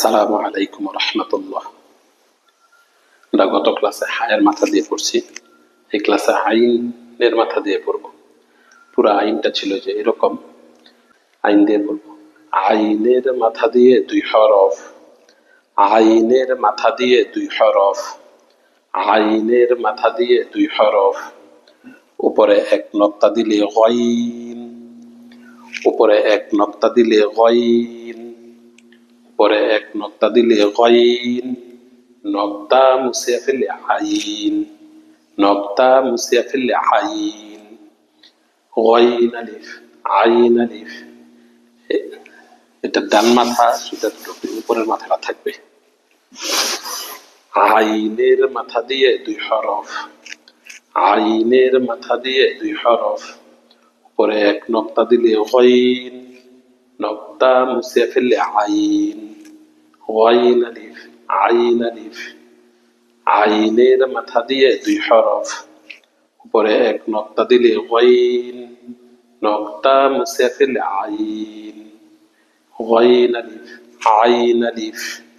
আসসালামু আলাইকুম রহমতুল্লাহ। আমরা গত ক্লাসে হায়ের মাথা দিয়ে পড়ছি। এই ক্লাসে আইনের মাথা দিয়ে পড়ব। পুরো আইনটা ছিল যে এরকম, আইন দিয়ে পড়ব। আইনের মাথা দিয়ে দুই হরফ, আইনের মাথা দিয়ে দুই হরফ, আইনের মাথা দিয়ে দুই হরফ। উপরে এক নক্তা দিলে গইন, উপরে এক নক্তা দিলে গইন। উপরে এক নক্তা দিলে গইন নক্তা মুছিয়া ফেললে আইন নক্তা মুছিয়া ফেললে আইন গইন আলিফ আইন আলিফ এ- এটা ডান মাথা সেটা দুটো উপরের মাথাটা থাকবে আইনের মাথা দিয়ে দুই হরফ আইনের মাথা দিয়ে দুই হরফ উপরে এক নক্তা দিলে গইন নক্তা মুছিয়া ফেললে আইন গইন আলিফ, আইন আলিফ। আইনের মাথা দিয়ে দুই হরফ। উপরে এক নক্তা দিলে ওয়াইন, নক্তা মুছে ফেলে আইন। ওয়াইন আলিফ, আইন আলিফ।